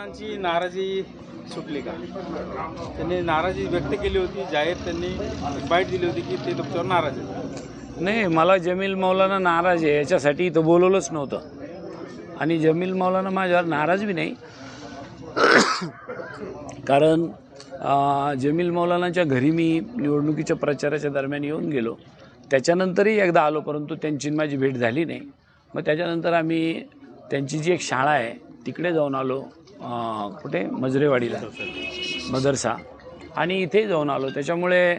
साहेबांची नाराजी सुटली का? त्यांनी नाराजी व्यक्त केली होती जाहीर त्यांनी बाईट दिली होती की ते तुमच्यावर नाराज आहेत. नाही मला जमील मौलाना नाराज आहे याच्यासाठी इथं बोलवलंच नव्हतं. आणि जमील मौलाना माझ्यावर नाराज बी नाही. कारण जमील मौलानाच्या घरी मी निवडणुकीच्या प्रचाराच्या दरम्यान येऊन गेलो. त्याच्यानंतरही एकदा आलो परंतु त्यांची माझी भेट झाली नाही. मग त्याच्यानंतर आम्ही त्यांची जी एक शाळा आहे तिकडे जाऊन आलो. कुठे? मजरेवाडीला. मदरसा. आणि इथे जाऊन आलो. त्याच्यामुळे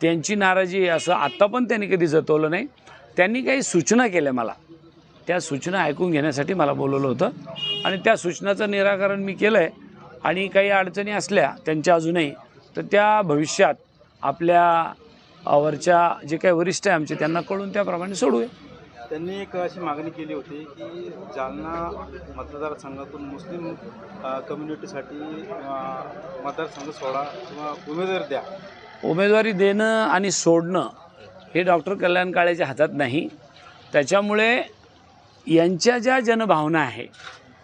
त्यांची नाराजी असं आत्ता पण त्यांनी कधी जतवलं नाही. त्यांनी काही सूचना केल्या मला. त्या सूचना ऐकून घेण्यासाठी मला बोलवलं होतं. आणि त्या सूचनाचं निराकरण मी केलं आहे आणि काही अडचणी असल्या त्यांच्या अजूनही तर त्या भविष्यात आपल्या वरच्या जे काही वरिष्ठ आहे आमचे त्यांना कळून त्याप्रमाणे सोडूया. त्यांनी एक अशी मागणी केली होती की जालना मतदारसंघातून मुस्लिम कम्युनिटीसाठी मतदारसंघ सोडा किंवा उमेदवार द्या. उमेदवारी देणं आणि सोडणं हे डॉक्टर कल्याण काळेच्या हातात नाही. त्याच्यामुळे यांच्या ज्या जनभावना आहे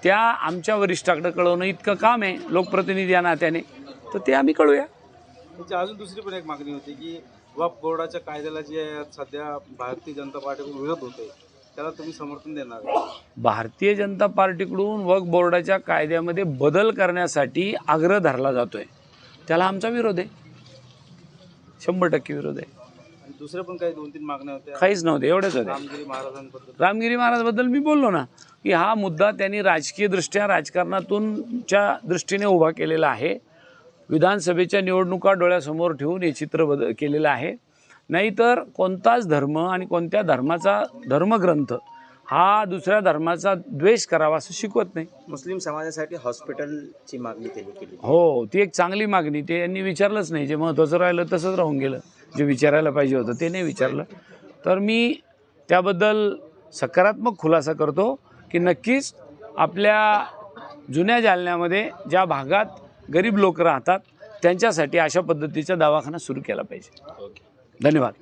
त्या आमच्या वरिष्ठाकडे कळवणं इतकं काम आहे लोकप्रतिनिधी या नात्याने तर ते आम्ही कळूया. त्याची अजून दुसरी पण एक मागणी होती की वक्फ बोर्डाच्या कायद्याला जे सध्या भारतीय जनता पार्टीकडून विरोध होतोय त्याला तुम्ही समर्थन देणार. भारतीय जनता पार्टीकडून वक्फ बोर्डाच्या कायद्यामध्ये बदल करण्यासाठी आग्रह धरला जातोय. त्याला आमचा विरोध आहे. शंभर टक्के विरोध आहे. दुसऱ्या पण काही दोन तीन मागण्या होत्या. काहीच नव्हते एवढेच होते. रामगिरी महाराजांबद्दल. रामगिरी महाराजबद्दल मी बोललो ना की हा मुद्दा त्यांनी राजकीय दृष्ट्या राजकारणातूनच्या दृष्टीने उभा केलेला आहे. विधानसभेच्या निवडणुका डोळ्यासमोर ठेवून हे चित्र बद केलेलं आहे. नाहीतर कोणताच धर्म आणि कोणत्या धर्माचा धर्मग्रंथ हा दुसऱ्या धर्माचा द्वेष करावा असं शिकवत नाही. मुस्लिम समाजासाठी हॉस्पिटलची मागणी त्यांनी केली हो ती एक चांगली मागणी. ते यांनी विचारलंच नाही. जे महत्त्वाचं राहिलं तसंच राहून गेलं. जे विचारायला पाहिजे होतं ते नाही विचारलं. तर मी त्याबद्दल सकारात्मक खुलासा करतो की नक्कीच आपल्या जुन्या जालन्यामध्ये ज्या भागात गरीब लोक राहतात त्यांच्यासाठी अशा पद्धतीचा दवाखाना सुरू केला पाहिजे. धन्यवाद.